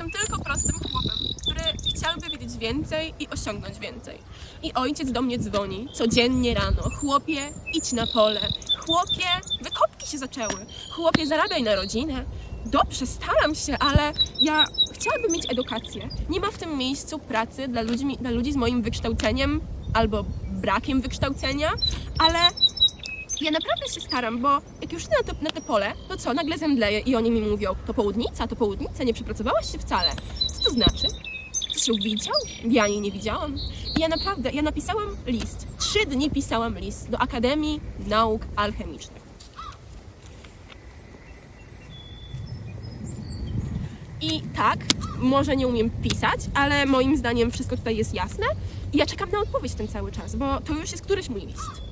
jestem tylko prostym chłopem, który chciałby wiedzieć więcej i osiągnąć więcej. I ojciec do mnie dzwoni codziennie rano. Chłopie, idź na pole. Chłopie, wykopki się zaczęły. Chłopie, zarabiaj na rodzinę. Dobrze, staram się, ale ja chciałabym mieć edukację. Nie ma w tym miejscu pracy dla ludzi, dla ludzi z moim wykształceniem albo brakiem wykształcenia, ale ja naprawdę się staram, bo jak już idę na, to, na te pole, to co, nagle zemdleję i oni mi mówią, to południca, to południca, nie przepracowałaś się wcale. Co to znaczy? Ktoś ją widział? Ja jej nie widziałam. I ja naprawdę, ja napisałam list. Trzy dni pisałam list do Akademii Nauk Alchemicznych. I tak, może nie umiem pisać, ale moim zdaniem wszystko tutaj jest jasne. I ja czekam na odpowiedź ten cały czas, bo to już jest któryś mój list.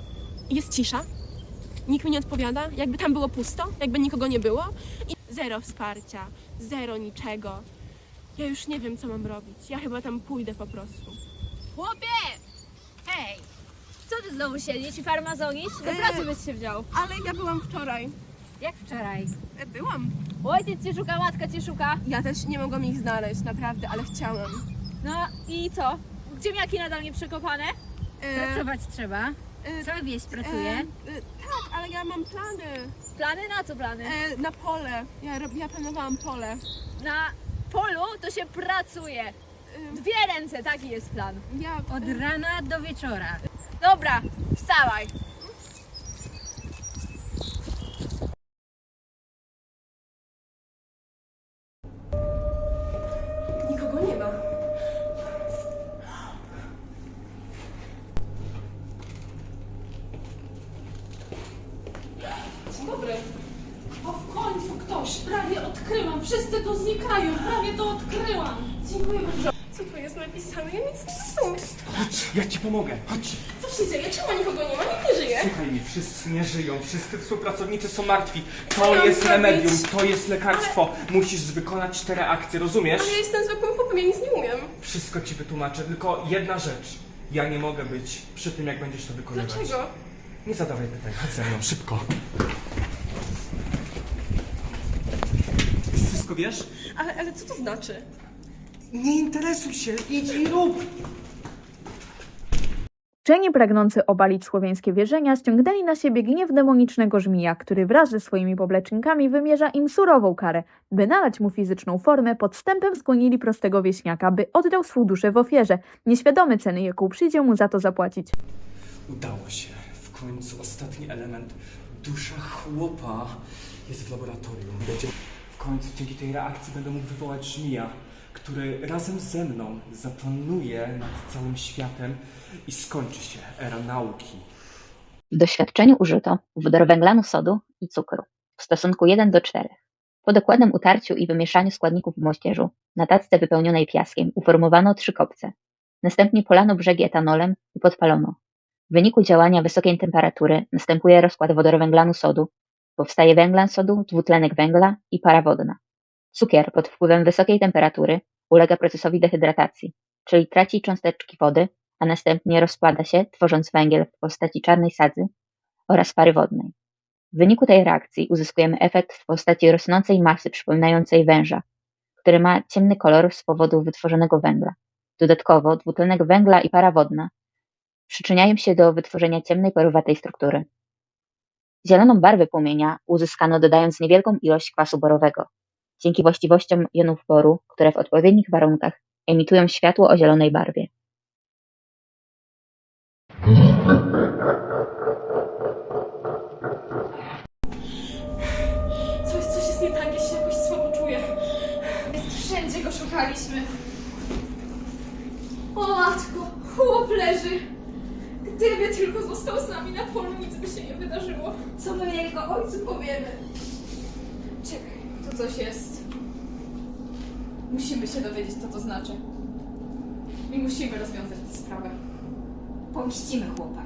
Jest cisza, nikt mi nie odpowiada, jakby tam było pusto, jakby nikogo nie było. I zero wsparcia, zero niczego. Ja już nie wiem, co mam robić. Ja chyba tam pójdę po prostu. Chłopie! Hej! Co ty znowu siedzisz i farmazonisz? Do Eee. pracy byś się wziął. Ale ja byłam wczoraj. Jak wczoraj. E, Byłam. Ojciec cię szuka, matka cię szuka. Ja też nie mogłam ich znaleźć, naprawdę, ale chciałam. No i co? Ziemniaki nadal nie przekopane? E, Pracować trzeba. e, Cała wieś e, pracuje. e, tak, ja mam plany. Plany? Na co plany? E, na pole. Ja, rob- ja planowałam pole. Na polu to się pracuje. Dwie ręce, taki jest plan. ja, Od rana do wieczora. Dobra, wstawaj. Nikogo nie ma. Dobry. O w końcu ktoś, prawie odkryłam, wszyscy tu znikają, prawie to odkryłam. Dziękuję bardzo. Co tu jest napisane? Ja nic nie rozumiem. Chodź, ja ci pomogę, chodź. Co się dzieje? Czemu nikogo nie ma? Nikt nie żyje. Słuchaj mnie, wszyscy nie żyją, wszyscy współpracownicy są martwi. Co To jest zrobić? remedium, to jest lekarstwo. Musisz wykonać te reakcje, rozumiesz? Ale ja jestem zwykłym chłopem, ja nic nie umiem. Wszystko ci wytłumaczę, tylko jedna rzecz. Ja nie mogę być przy tym, jak będziesz to wykonywać. Dlaczego? Nie zadawaj pytań, chodź ze mną, szybko. Już wszystko wiesz? Ale, ale co to znaczy? Nie interesuj się, idź i rób. Uczeni pragnący obalić słowiańskie wierzenia ściągnęli na siebie gniew demonicznego żmija, który wraz ze swoimi poplecznikami wymierza im surową karę. By nalać mu fizyczną formę, podstępem skłonili prostego wieśniaka, by oddał swą duszę w ofierze, nieświadomy ceny, jaką przyjdzie mu za to zapłacić. Udało się. W końcu ostatni element. Dusza chłopa jest w laboratorium. Będzie... Końcu dzięki tej reakcji będę mógł wywołać żmija, który razem ze mną zapanuje nad całym światem i skończy się era nauki. W doświadczeniu użyto wodorowęglanu sodu i cukru w stosunku 1 do 4. Po dokładnym utarciu i wymieszaniu składników w moździerzu na tacce wypełnionej piaskiem uformowano trzy kopce. Następnie polano brzegi etanolem i podpalono. W wyniku działania wysokiej temperatury następuje rozkład wodorowęglanu sodu, powstaje węglan sodu, dwutlenek węgla i para wodna. Cukier pod wpływem wysokiej temperatury ulega procesowi dehydratacji, czyli traci cząsteczki wody, a następnie rozkłada się, tworząc węgiel w postaci czarnej sadzy oraz pary wodnej. W wyniku tej reakcji uzyskujemy efekt w postaci rosnącej masy przypominającej węża, który ma ciemny kolor z powodu wytworzonego węgla. Dodatkowo dwutlenek węgla i para wodna przyczyniają się do wytworzenia ciemnej, parowatej struktury. Zieloną barwę płomienia uzyskano dodając niewielką ilość kwasu borowego. Dzięki właściwościom jonów boru, które w odpowiednich warunkach emitują światło o zielonej barwie. Coś, coś jest nie tak, ja się jakoś słabo czuję. Wszędzie go szukaliśmy. O matko, chłop leży. Gdyby tylko został z nami na polu, nic by się nie wydarzyło. Co my jego ojcu powiemy? Czekaj, tu coś jest. Musimy się dowiedzieć, co to znaczy. I musimy rozwiązać tę sprawę. Pomścimy chłopa.